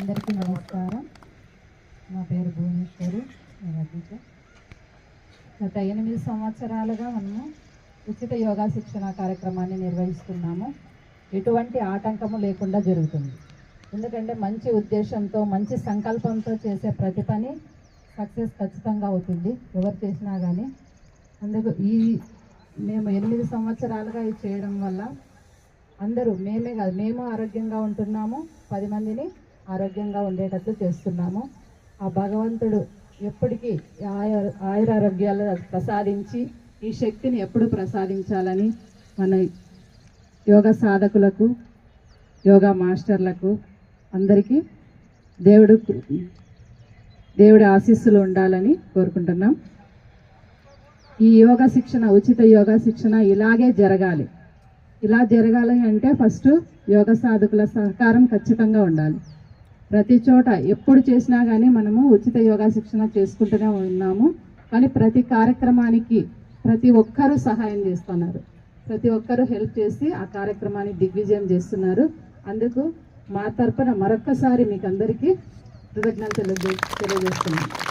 అందరికీ నమస్కారం. నా పేరు భువనేశ్వరి నేను అధ్యక్ష గత ఎనిమిది సంవత్సరాలుగా మనము ఉచిత యోగా శిక్షణ కార్యక్రమాన్ని నిర్వహిస్తున్నాము. ఎటువంటి ఆటంకము లేకుండా జరుగుతుంది. ఎందుకంటే మంచి ఉద్దేశంతో మంచి సంకల్పంతో చేసే ప్రతి పని సక్సెస్ ఖచ్చితంగా అవుతుంది. ఎవరు చేసినా కానీ అందుకు ఈ మేము ఎనిమిది సంవత్సరాలుగా ఇది చేయడం వల్ల అందరూ మేమే కాదు మేము ఆరోగ్యంగా ఉంటున్నాము. పది మందిని ఆరోగ్యంగా ఉండేటట్లు చేస్తున్నాము. ఆ భగవంతుడు ఎప్పటికీ ఆయ ఆయురారోగ్యాలు ప్రసాదించి ఈ శక్తిని ఎప్పుడు ప్రసాదించాలని మన యోగ సాధకులకు యోగా మాస్టర్లకు అందరికీ దేవుడు దేవుడి ఆశీస్సులు ఉండాలని కోరుకుంటున్నాం. ఈ యోగా శిక్షణ ఉచిత యోగా శిక్షణ ఇలాగే జరగాలి. ఇలా జరగాలి అంటే ఫస్ట్ యోగ సాధకుల సహకారం ఖచ్చితంగా ఉండాలి. ప్రతి చోట ఎప్పుడు చేసినా కానీ మనము ఉచిత యోగా శిక్షణ చేసుకుంటూనే ఉన్నాము. కానీ ప్రతి కార్యక్రమానికి ప్రతి ఒక్కరూ సహాయం చేస్తున్నారు. ప్రతి ఒక్కరూ హెల్ప్ చేసి ఆ కార్యక్రమాన్ని దిగ్విజయం చేస్తున్నారు. అందుకు మా తరపున మరొక్కసారి మీకు అందరికీ కృతజ్ఞతలు తెలియజేస్తున్నాను.